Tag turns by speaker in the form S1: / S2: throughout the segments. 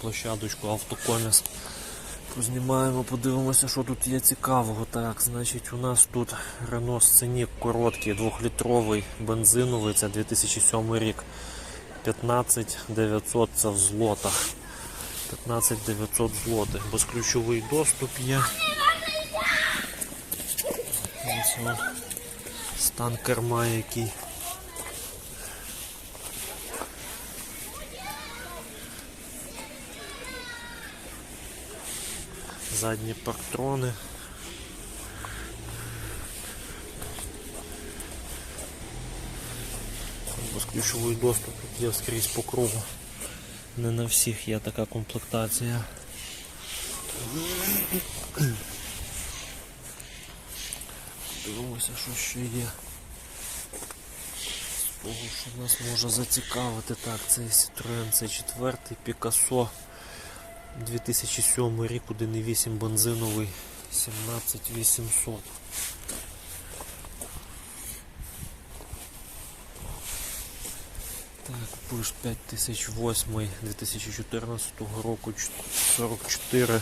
S1: площадочку автокоміс. Познімаємо, подивимося, що тут є цікавого. Так, значить, у нас тут Renault Scenic короткий, 2-літровий, бензиновий, це 2007 рік. 15 900 це в злотах. 15 900 злотих. Безключовий доступ є. Ось. Стан керма який. Задні парктрони. Безключовий доступ тут є скрізь по кругу. Не на всіх є така комплектація. Дивимося, що ще є. З того, що нас може зацікавити. Так, це Citroen C4, Picasso 2007 рік, 1.8 бензиновий, 17800. Так, Пиш 5008 2014 року 44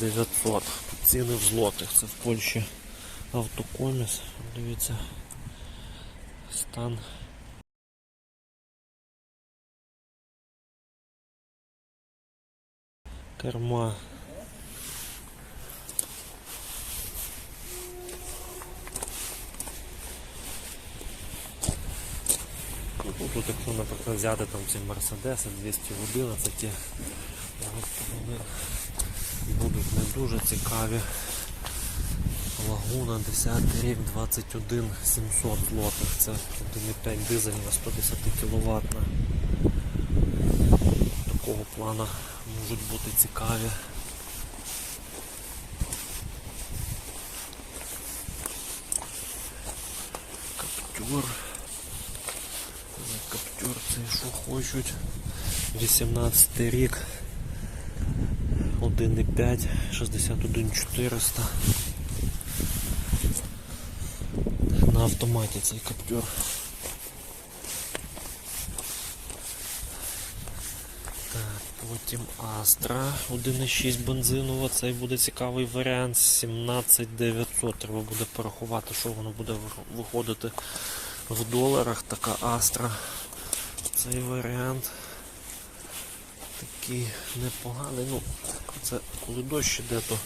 S1: 900. Ціни в злотих. Це в Польщі автокоміс. Дивіться. Стан. Керма. Тут, якщо, наприклад, взяти там ці Мерседеси 211, ті, вони будуть не дуже цікаві. Лагуна 10 рік 21 700 злотих. Це 1,5 дизельна 110 кВт. Такого плана можуть бути цікаві. Каптюр. Каптюр це що хочуть. 18 рік. 1,5, 61 400. На автоматі цей каптюр. Так, потім Astra 1,6 бензинова, цей буде цікавий варіант 17900. Треба буде порахувати, що воно буде виходити в доларах. Така Astra. Цей варіант такий непоганий. Ну, це коли дощ іде, то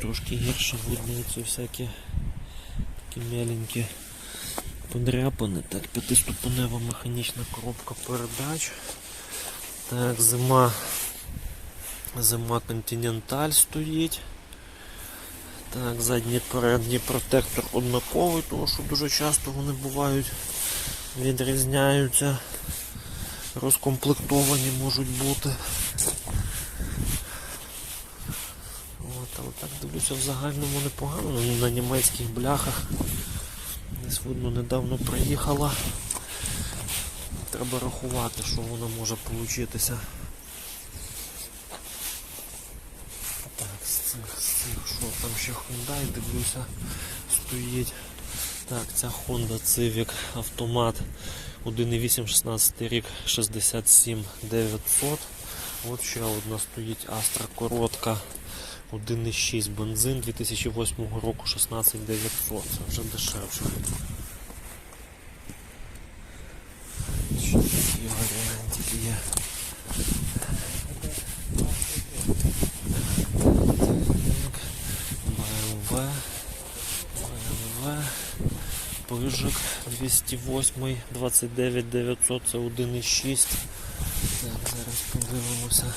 S1: трошки гірше видно ці всякі такі меленькі подряпини. Так, п'ятиступенева механічна коробка передач. Так, зима. Зима Continental стоїть. Так, задній передній протектор однаковий, тому що дуже часто вони бувають, відрізняються, розкомплектовані можуть бути. От, але так дивлюся в загальному непогано, ну, на німецьких бляхах. Десь видно недавно приїхала. Треба рахувати, що воно може получитися. Так, з цих, з цих, що там ще Hyundai, дивлюся, стоїть. Так, ця Honda Civic автомат 1.8 16 рік 67 900. От ще одна стоїть Astra коротка 1.6 бензин 2008 року 16 900. Це вже дешевше. Ще такі варіантики є. Так, BMW, BMW, Пижик 208, 29 900, це 1,6. Так, зараз подивимося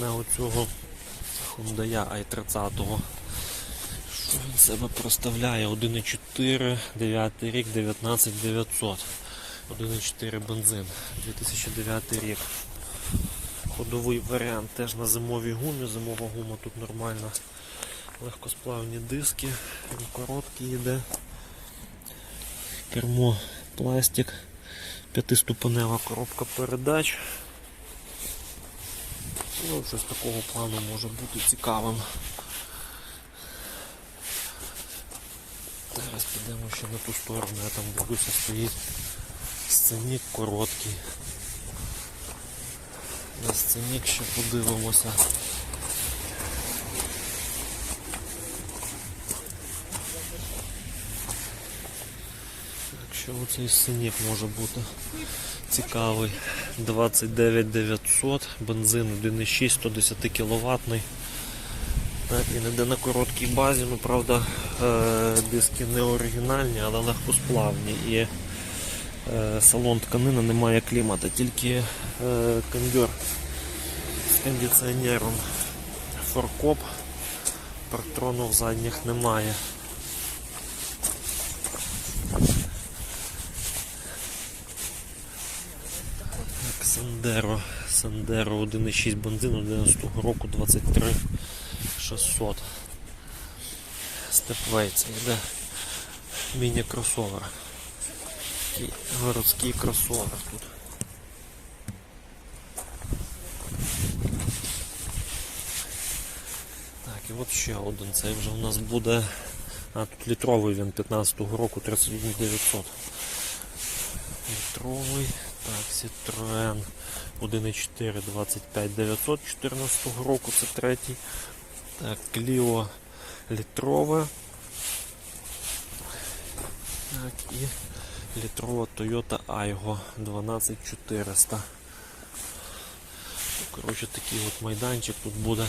S1: на оцього Hyundai i30. Що він себе проставляє? 1,4, 9 рік, 19 900. 1,4 бензин, 2009 рік. Ходовий варіант теж на зимовій гумі. Зимова гума тут нормальна. Легкосплавні диски, він короткий йде. Кермо пластик, п'ятиступенева коробка передач. Ну, щось такого плану може бути цікавим. Зараз підемо ще на ту сторону, я там дивлюся стоїть Сценік короткий. На сценік ще подивимося. Що оцей сценік може бути цікавий. 29 900, бензин 1,6, 110 кВт. Так, він іде на короткій базі, ну правда е, диски не оригінальні, але легкосплавні. І е, салон тканина немає клімата, тільки е, кондьор з кондиціонером. Форкоп, партронів задніх немає. Так, Сандеро. Сандеро 1,6 бензин 11 року 23 600. Степвей це йде міні-кросовер. Такий городський кросовер тут. Так, і от ще один. Цей вже у нас буде. А, тут літровий він 15-го року 31 900. Літровий. Так, Citroen 1.4 25 900 14 року, це третій. Так, Clio літрове. Так, і літрова Toyota Aygo 12400. Коротше, такий от майданчик тут буде.